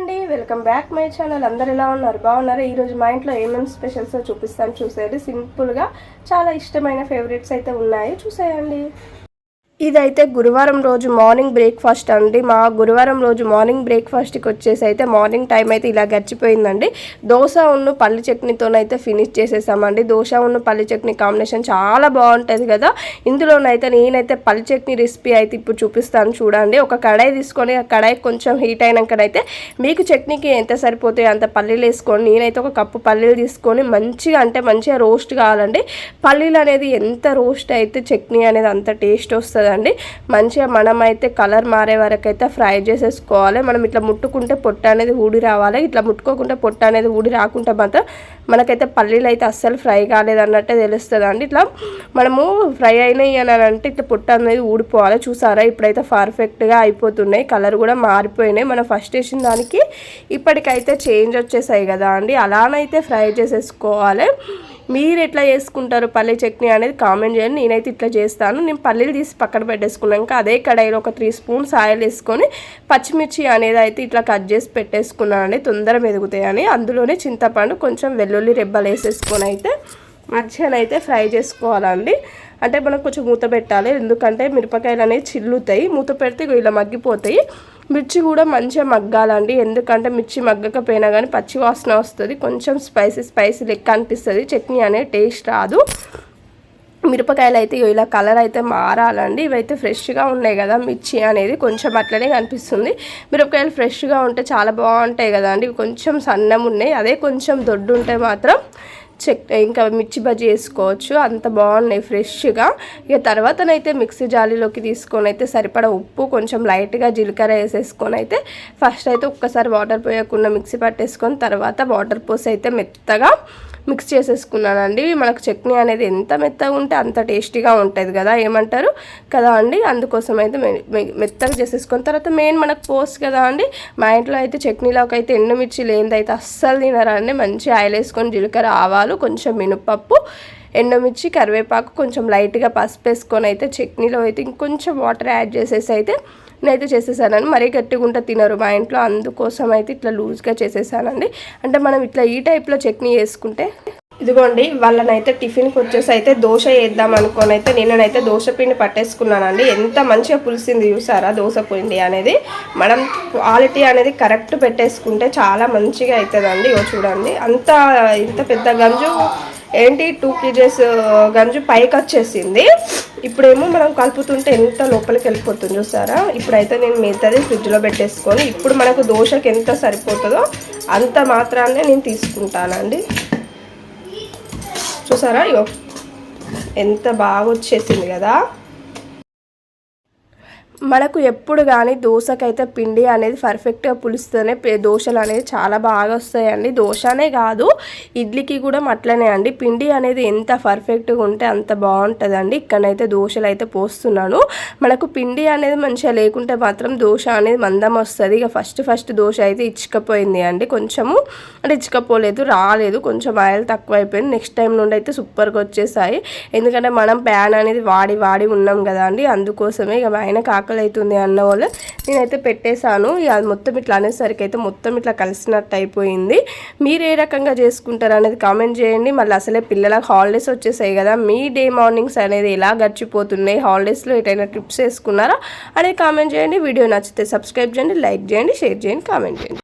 అండి. Welcome back my channel. అందరు ఎలా ఉన్నారు? బాగున్నారా? ఈరోజు మా ఇంట్లో ఏమేమి స్పెషల్స్ చూపిస్తాను చూసేది. సింపుల్గా చాలా ఇష్టమైన ఫేవరెట్స్ అయితే ఉన్నాయి. చూసేయండి. ఇదైతే గురువారం రోజు మార్నింగ్ బ్రేక్ఫాస్ట్ అండి. మా గురువారం రోజు మార్నింగ్ బ్రేక్ఫాస్ట్కి వచ్చేసి అయితే మార్నింగ్ టైం అయితే ఇలా గడిచిపోయిందండి. దోశ ఉన్ను పల్లి చట్నీతోనైతే ఫినిష్ చేసేసామండి. దోశ ఉన్ను పల్లి చట్నీ కాంబినేషన్ చాలా బాగుంటుంది కదా. ఇందులోనైతే నేనైతే పల్లి చట్నీ రెసిపీ అయితే ఇప్పుడు చూపిస్తాను చూడండి. ఒక కడాయి తీసుకొని ఆ కడాయి కొంచెం హీట్ అయినాకనైతే మీకు చట్నీకి ఎంత సరిపోతాయో అంత పల్లీలు వేసుకొని నేనైతే ఒక కప్పు పల్లీలు తీసుకొని మంచిగా అంటే మంచిగా రోస్ట్ కావాలండి. పల్లీలు అనేది ఎంత రోస్ట్ అయితే చట్నీ అనేది అంత టేస్ట్ వస్తుంది కదండి? మంచిగా మనమైతే కలర్ మారే వరకు అయితే ఫ్రై చేసేసుకోవాలి. మనం ఇట్లా ముట్టుకుంటే పొట్ట అనేది ఊడి రావాలి. ఇట్లా ముట్టుకోకుంటే పొట్ట అనేది ఊడి రాకుంటే మాత్రం మనకైతే పల్లీలు అయితే అస్సలు ఫ్రై కాలేదు అన్నట్టే తెలుస్తుంది అండి ఇట్లా మనము ఫ్రై అయినాయి అని అంటే ఇట్లా పొట్ట అనేది ఊడిపోవాలి. చూసారా? ఇప్పుడైతే పర్ఫెక్ట్గా అయిపోతున్నాయి. కలర్ కూడా మారిపోయినాయి. మనం ఫస్ట్ వేసిన దానికి ఇప్పటికైతే చేంజ్ వచ్చేసాయి కదా అండి. అలానైతే ఫ్రై చేసేసుకోవాలి. మీరు ఎట్లా చేసుకుంటారు పల్లీ చట్నీ అనేది కామెంట్ చేయండి. నేనైతే ఇట్లా చేస్తాను. నేను పల్లీలు తీసి పక్కన పెట్టేసుకున్నాక అదే కడాయిలో ఒక త్రీ స్పూన్స్ ఆయిల్ వేసుకొని పచ్చిమిర్చి అనేది అయితే ఇట్లా కట్ చేసి పెట్టేసుకున్నానండి తొందరగా ఎదుగుతాయని అందులోనే చింతపండు కొంచెం వెల్లుల్లి రెబ్బలు వేసేసుకొని అయితే మధ్యాహ్నం అయితే ఫ్రై చేసుకోవాలండి. అంటే మనం కొంచెం మూత పెట్టాలి. ఎందుకంటే మిరపకాయలు అనేవి చిల్లుతాయి. మూత పెడితే ఇలా మగ్గిపోతాయి. మిర్చి కూడా మంచిగా మగ్గాలండి. ఎందుకంటే మిర్చి మగ్గకపోయినా కానీ పచ్చి వాసన వస్తుంది. కొంచెం స్పైసీ స్పైసీ లెక్క అనిపిస్తుంది. చట్నీ అనే టేస్ట్ రాదు. మిరపకాయలు అయితే ఇలా కలర్ అయితే మారాలండి. ఇవైతే ఫ్రెష్గా ఉన్నాయి కదా మిర్చి అనేది. కొంచెం అట్లనే కనిపిస్తుంది. మిరపకాయలు ఫ్రెష్గా ఉంటే చాలా బాగుంటాయి కదా అండి. కొంచెం సన్నం ఉన్నాయి. అదే కొంచెం దొడ్డు ఉంటే మాత్రం చెక్ ఇంకా మిర్చి బజ్జీ వేసుకోవచ్చు. అంత బాగున్నాయి ఫ్రెష్గా. ఇక తర్వాతనైతే మిక్సీ జాలీలోకి తీసుకొని అయితే సరిపడా ఉప్పు కొంచెం లైట్గా జీలకర్ర వేసేసుకొని అయితే ఫస్ట్ అయితే ఒక్కసారి వాటర్ పోయకుండా మిక్సీ పట్టేసుకొని తర్వాత వాటర్ పోసి అయితే మెత్తగా మిక్స్ చేసేసుకున్నానండి. మనకు చట్నీ అనేది ఎంత మెత్తగా ఉంటే అంత టేస్టీగా ఉంటుంది కదా ఏమంటారు? కదా అండి? అందుకోసం అయితే మెత్తగా చేసేసుకున్న తర్వాత మెయిన్ మనకు పోస్ట్ కదా అండి మా ఇంట్లో అయితే చట్నీలోకి అయితే ఎండుమిర్చి లేనిదైతే అస్సలు తినరా అండి మంచి ఆయిల్ వేసుకొని జీలకర్ర ఆవాలు కొంచెం మినపప్పు ఎండమిర్చి కరివేపాకు కొంచెం లైట్గా పసుపు వేసుకొని అయితే చట్నీలో అయితే ఇంకొంచెం వాటర్ యాడ్ చేసేసి అయితే నేనైతే చేసేసానండి. మరీ గట్టిగా తినరు. మా ఇంట్లో అందుకోసం అయితే ఇట్లా లూజ్గా చేసేసానండి. అంటే మనం ఇట్లా ఈ టైప్లో చట్నీ వేసుకుంటే ఇదిగోండి వాళ్ళనైతే టిఫిన్కి వచ్చేసి అయితే దోశ వేద్దాం అనుకోని అయితే నేనైతే దోశ పిండి పట్టేసుకున్నానండి. ఎంత మంచిగా పులిసింది చూసారా దోశ పిండి అనేది. మనం క్వాలిటీ అనేది కరెక్ట్ పెట్టేసుకుంటే చాలా మంచిగా అవుతుందండి ఇగో చూడండి అంత ఇంత పెద్ద గంజు ఏంటి టూ కేజెస్ గంజు పైకి వచ్చేసింది. ఇప్పుడేమో మనం కలుపుతుంటే ఎంత లోపలికి వెళ్ళిపోతుంది చూసారా? ఇప్పుడైతే నేను మిగతాది ఫ్రిడ్జ్లో పెట్టేసుకొని ఇప్పుడు మనకు దోశకి ఎంత సరిపోతుందో అంత మాత్రాన్నే నేను తీసుకుంటానండి. చూసారా? ఎంత బాగా వచ్చేసింది కదా. మనకు ఎప్పుడు కానీ దోశకైతే పిండి అనేది పర్ఫెక్ట్గా పులుస్తూనే దోశలు అనేది చాలా బాగా వస్తాయండి. దోశనే కాదు ఇడ్లీకి కూడా అట్లనే అండి. పిండి అనేది ఎంత పర్ఫెక్ట్గా ఉంటే అంత బాగుంటుందండి. ఇక్కడైతే దోశలు అయితే పోస్తున్నాను. మనకు పిండి అనేది మంచిగా లేకుంటే మాత్రం దోశ అనేది మందం వస్తుంది. ఇక ఫస్ట్ ఫస్ట్ దోశ అయితే ఇచ్చుకపోయింది అండి. కొంచెము అంటే ఇచ్చుకపోలేదు రాలేదు. కొంచెం ఆయిల్ తక్కువ అయిపోయింది నెక్స్ట్ టైం నుండి అయితే సూపర్గా వచ్చేసాయి. ఎందుకంటే మనం ప్యాన్ అనేది వాడి వాడి ఉన్నాం కదా అండి. అందుకోసమే ఇక ఆయన కాక ఆకలి అవుతుంది అన్న వాళ్ళు నేనైతే పెట్టేశాను. అది మొత్తం ఇట్లా అనేసరికి అయితే మొత్తం ఇట్లా కలిసినట్టు అయిపోయింది. మీరు ఏ రకంగా చేసుకుంటారు అనేది కామెంట్ చేయండి. మళ్ళీ అసలే పిల్లలకు హాలిడేస్ వచ్చేసాయి కదా మీ డే మార్నింగ్స్ అనేది ఎలా గడిచిపోతున్నాయి? హాలిడేస్లో ఎటైనా ట్రిప్స్ వేసుకున్నారా? అనేది కామెంట్ చేయండి. వీడియో నచ్చితే సబ్స్క్రైబ్ చేయండి లైక్ చేయండి షేర్ చేయండి కామెంట్ చేయండి.